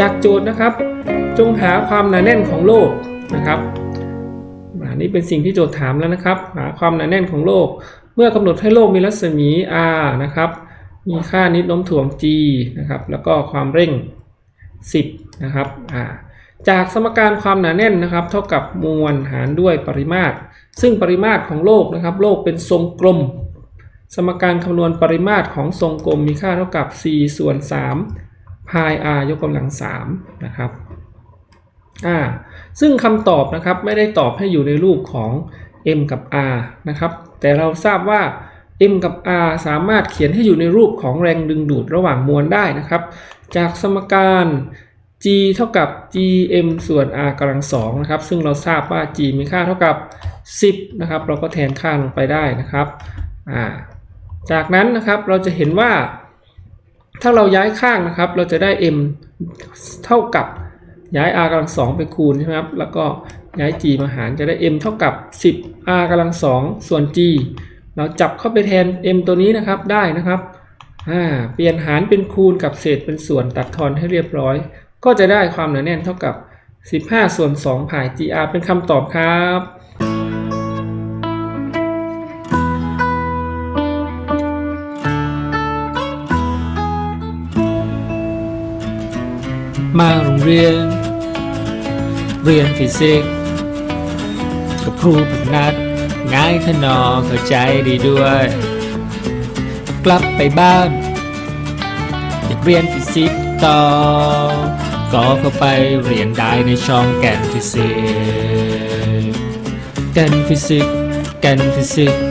จากโจทย์นะครับ จงหาความหนาแน่นของโลกนะครับอันนี้เป็นสิ่งที่โจทย์ถามแล้วนะครับ หาความหนาแน่นของโลก เมื่อกำหนดให้โลกมีรัศมี r นะครับมีค่านิดโน้มถ่วง g นะครับแล้วก็ความเร่ง 10 นะครับจากสมการความหนาแน่นนะครับ เท่ากับมวลหารด้วยปริมาตร ซึ่งปริมาตรของโลกนะครับ โลกเป็นทรงกลม สมการคำนวณปริมาตรของทรงกลมมีค่าเท่ากับ c ส่วน 3 พาย r ยกกำลัง3นะครับอ่าซึ่งคำตอบนะครับไม่ได้ตอบให้อยู่ในรูปของ m กับ r นะครับแต่เราทราบว่า m กับ r สามารถเขียนให้อยู่ในรูปของแรงดึงดูดระหว่างมวลได้นะครับ จากสมการ g เท่ากับ gm ส่วน r กำลังสองนะครับซึ่งเราทราบว่า g มีค่าเท่ากับ 10นะครับเราก็แทนค่าลงไปได้นะครับอ่าจากนั้นนะครับเราจะเห็นว่า ถ้าเราย้ายข้างนะครับ เราจะได้ m เท่ากับย้าย r กำลังสองไปคูณใช่ไหมครับ แล้วก็ย้าย g มาหารจะได้ m เท่ากับ 10 r กำลังสองส่วน g เราจับเข้าไปแทน m ตัวนี้นะครับได้นะครับอ่าเปลี่ยนหารเป็นคูณกับเศษเป็นส่วนตัดทอนให้เรียบร้อย ก็จะได้ความหนาแน่นเท่ากับ 15 ส่วน2ผ่าย gr เป็นคำตอบครับ มาโรงเรียน เรียนฟิสิกส์กับครูฝึกนัด ง่ายขนอเข้าใจดีด้วย กลับไปบ้านอยากเรียนฟิสิกส์ต่อ ก็เข้าไปเรียนได้ในช่องแกนฟิสิกส์แกนฟิสิกส์แกนฟิสิกส์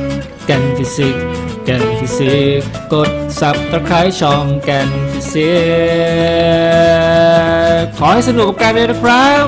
แกนฟิสิกส์ กนฟิสิกกดสับตะไคร้ช่องแกนฟิสิกขอให้สนุกกับการเรียนนะครับ